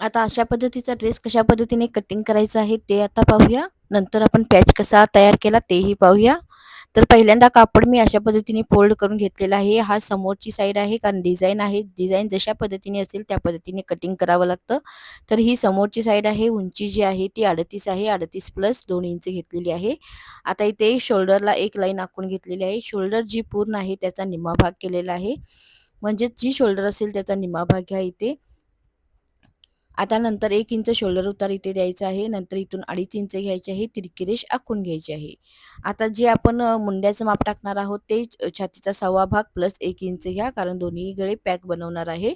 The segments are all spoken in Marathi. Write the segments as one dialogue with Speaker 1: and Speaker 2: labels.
Speaker 1: आता अशा पद्धतीचा ड्रेस कशा पद्धतीने कटिंग करायचं आहे ते आता पाहूया. नंतर आपण पॅच कसा तयार केला तेही पाहूया. तर पहिल्यांदा कापड मी अशा पद्धतीने फोल्ड करून घेतलेला आहे. हा समोरची साईड आहे कारण डिझाईन आहे. डिझाईन जशा पद्धतीने असेल त्या पद्धतीने कटिंग करावं लागतं. तर ही समोरची साईड आहे उंची जी आहे ती अडतीस आहे. अडतीस प्लस दोन इंच घेतलेली आहे. आता इथे शोल्डरला एक लाईन आखून घेतलेली आहे. शोल्डर जी पूर्ण आहे त्याचा निम्मा भाग केलेला आहे. म्हणजेच जी शोल्डर असेल त्याचा निम्मा भाग घ्या इथे. आता नंतर एक इंच शोल्डर उतार इथे द्यायचा आहे नंतर इथून अडीच इंच घ्यायचे आहे तिरकी रेष आखून घ्यायची आहे. आता जे आपण मुंड्याचं माप टाकणार आहोत ते छातीचा सव्वा भाग प्लस एक इंच घ्या कारण दोन्ही गळे पॅक बनवणार आहे.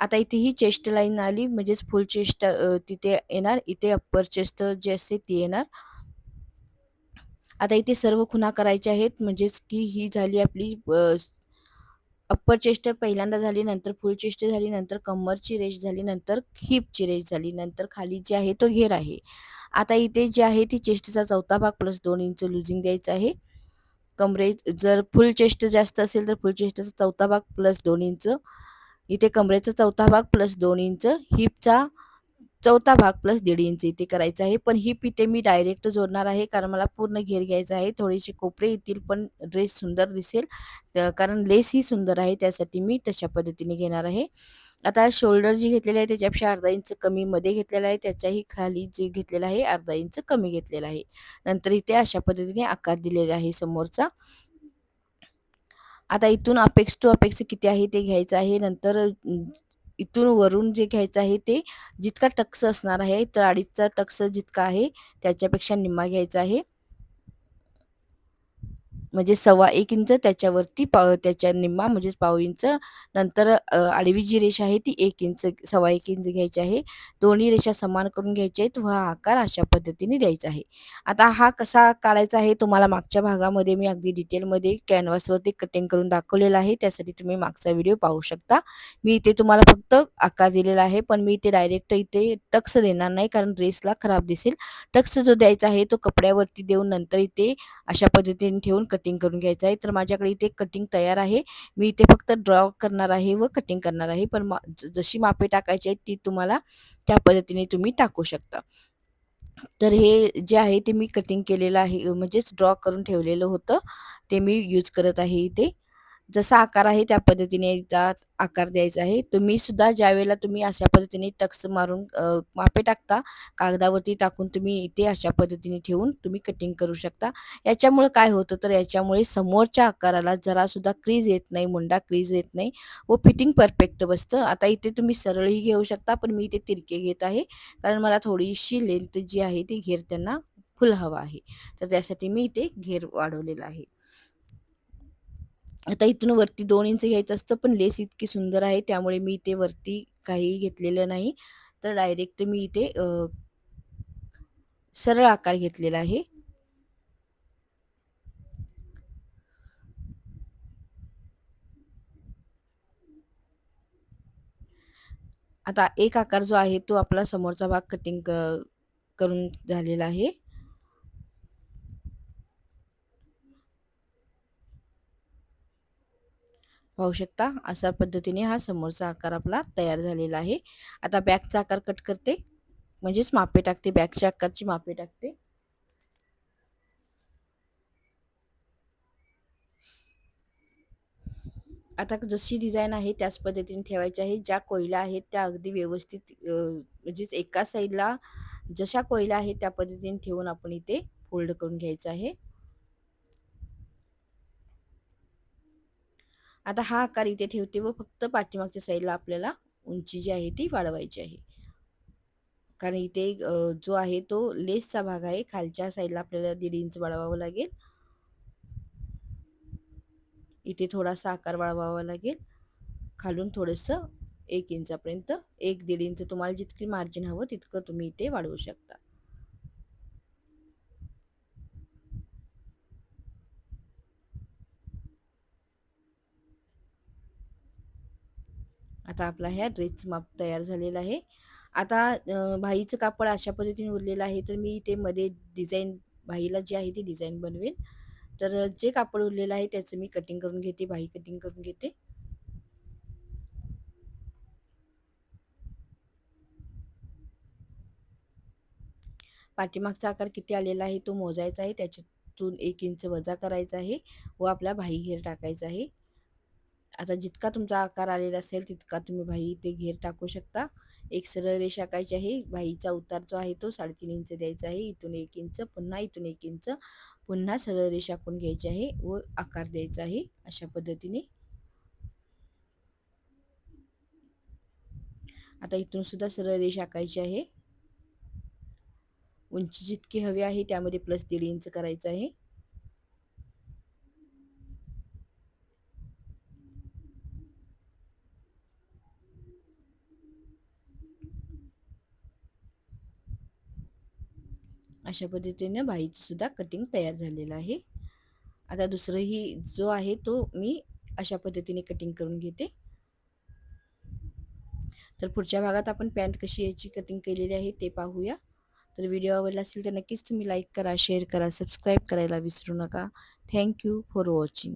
Speaker 1: आता इथे ही चेस्ट लाईन आली म्हणजेच फुल चेस्ट तिथे येणार इथे अप्पर चेस्ट जे असते ती येणार. आता इथे सर्व खुणा करायच्या आहेत म्हणजेच की ही झाली आपली अप्पर चेस्ट पहिल्यांदा झाली नंतर फुल चेस्ट झाली नंतर कमरची रेश झाली नंतर हिपची रेश झाली नंतर खाली जे आहे तो घेर आहे. आता इथे जे आहे ती चेस्टचा चौथा भाग प्लस दोन इंच लुझिंग द्यायचं आहे. कमरे जर फुल चेस्ट जास्त असेल तर फुल चेस्टचा चौथा भाग प्लस दोन इंच इथे कमरेचा चौथा भाग प्लस दोन इंच हिपचा चौथा भाग प्लस दीड इंच इथे करायचं आहे. पण ही पिते मी डायरेक्ट जोडणार आहे. कारण मला पूर्ण घेर घ्यायचा आहे. थोडेसे कोपरे येतील पण ड्रेस सुंदर दिसेल. कारण लेस ही सुंदर आहे. त्यासाठी मी तशा पद्धतीने घेणार आहे. आता शोल्डर जी घेतलेली आहे त्याच्यापेक्षा अर्धा इंच कमी मध्ये घेतलेला आहे. त्याच्याही खाली जे घेतलेला आहे अर्धा इंच कमी घेतलेला आहे. नंतर इथे अशा पद्धतीने आकार दिलेला आहे समोरचा. आता इथून अपेक्स टू अपेक्स किती आहे ते घ्यायचं आहे. नंतर इथून वरून जे घ्यायचं आहे ते जितका टक्स असणार आहे तर अडीचचा टक्स जितका आहे त्याच्यापेक्षा निम्मा घ्यायचा आहे. म्हणजे सव्वा एक इंच त्याच्यावरती पाव त्याच्या निम्मा म्हणजेच पाव इंच नंतर आडवी जी रेषा आहे ती एक इंच सव्वा एक इंच घ्यायची आहे. दोन्ही रेषा समान करून घ्यायच्या आहेत. व हा आकार अशा पद्धतीने द्यायचा आहे. आता हा कसा काढायचा आहे तुम्हाला मागच्या भागामध्ये मी अगदी डिटेलमध्ये कॅनव्हासवरती कटिंग करून दाखवलेला आहे. त्यासाठी तुम्ही मागचा व्हिडिओ पाहू शकता. मी इथे तुम्हाला फक्त आकार दिलेला आहे पण मी इथे डायरेक्ट इथे टक्स देणार नाही कारण ड्रेसला खराब दिसेल. टक्स जो द्यायचा आहे तो कपड्यावरती देऊन नंतर इथे अशा पद्धतीने ठेवून कटिंग करून घ्यायचं आहे. तर माझ्याकडे इथे कटिंग तयार आहे. मी इथे फक्त ड्रॉ करणार आहे व कटिंग करणार आहे. पण मा जशी मापे टाकायची आहेत ती तुम्हाला त्या पद्धतीने तुम्ही टाकू शकता. तर हे जे आहे ते मी कटिंग केलेलं आहे. म्हणजेच ड्रॉ करून ठेवलेलं होतं. ते मी यूज करत आहे इथे. जसा आकार आहे त्या पद्धतीने एकदा आकार द्यायचा आहे. तुम्ही सुद्धा ज्यावेळेला तुम्ही अशा पद्धतीने टक्स मारून मापे टाकता कागदावरती टाकून तुम्ही इथे अशा पद्धतीने ठेवून तुम्ही कटिंग करू शकता. याच्यामुळे काय होतं तर याच्यामुळे समोरच्या आकाराला जरा सुद्धा क्रीज येत नाही मुंडा क्रीज येत नाही व फिटिंग परफेक्ट बसतं. आता इथे तुम्ही सरळही घेऊ शकता पण मी इथे तिरके घेत आहे. कारण मला थोडीशी लेंथ जी आहे ती घेर त्यांना फुल हवा आहे. तर त्यासाठी मी इथे घेर वाढवलेला आहे. आता इथून वरती दोन इंच घ्यायचं असतं पण लेस इतकी सुंदर आहे त्यामुळे मी इथे वरती काही घेतलेलं नाही. तर डायरेक्ट मी इथे सरळ आकार घेतलेला आहे. आता एक आकार जो आहे तो आपला समोरचा भाग कटिंग करून झालेला आहे. पाहू शकता. अशा पद्धतीने हा समोरचा आकार आपला तयार झालेला आहे. आता बॅगचा आकार कट करते. म्हणजेच मापे टाकते. बॅगच्या आकारची मापे टाकते. आता जशी डिझाईन आहे त्याच पद्धतीने ठेवायची आहे. ज्या कोयल्या आहेत त्या अगदी व्यवस्थित म्हणजेच एका साईडला जशा कोयल्या आहेत त्या पद्धतीने ठेवून आपण इथे फोल्ड करून घ्यायचं आहे. आता हा आकार इथे ठेवते व फक्त पाठीमागच्या साईडला आपल्याला उंची जी आहे ती वाढवायची आहे. कारण इथे जो आहे तो लेसचा भाग आहे. खालच्या साईडला आपल्याला दीड इंच वाढवावं लागेल. इथे थोडासा आकार वाढवावा लागेल. खालून थोडंसं एक इंचापर्यंत एक दीड इंच तुम्हाला जितकी मार्जिन हवं तितकं तुम्ही इथे वाढवू शकता. आता आपला ह्या ड्रेसचं माप तयार झालेला आहे. आता भाईचं कापड अशा पद्धतीने उरलेलं आहे तर मी ते मध्ये डिझाईन भाईला जे आहे ते डिझाईन बनवेन. तर जे कापड उरलेलं आहे त्याचं मी कटिंग करून घेते भाई कटिंग करून घेते. पाठीमागचा आकार किती आलेला आहे तो मोजायचा आहे त्याच्यातून एक इंच वजा करायचा आहे व आपला भाई घेर टाकायचा आहे. आता जितका तुमचा आकार आलेला असेल तितका तुम्ही भाई ते घेर टाकू शकता. एक सरळ रेषा आकायची आहे भाईचा उतार जो आहे तो साडेतीन इंच द्यायचा आहे इथून एक इंच पुन्हा इथून एक इंच पुन्हा सरळ रेषा आखून घ्यायची आहे व आकार द्यायचा आहे अशा पद्धतीने. आता इथून सुद्धा सरळ रेषा आकायची आहे. उंची जितकी हवी आहे त्यामध्ये प्लस दीड इंच करायचं आहे. अशा पद्धतीनं बाईचं सुद्धा कटिंग तयार झालेलं आहे. आता दुसरंही जो आहे तो मी अशा पद्धतीने कटिंग करून घेते. तर पुढच्या भागात आपण पॅन्ट कशी याची कटिंग केलेली आहे ते पाहूया. तर व्हिडिओ आवडला असेल तर नक्कीच तुम्ही लाईक करा शेअर करा सबस्क्राईब करायला विसरू नका. Thank you for watching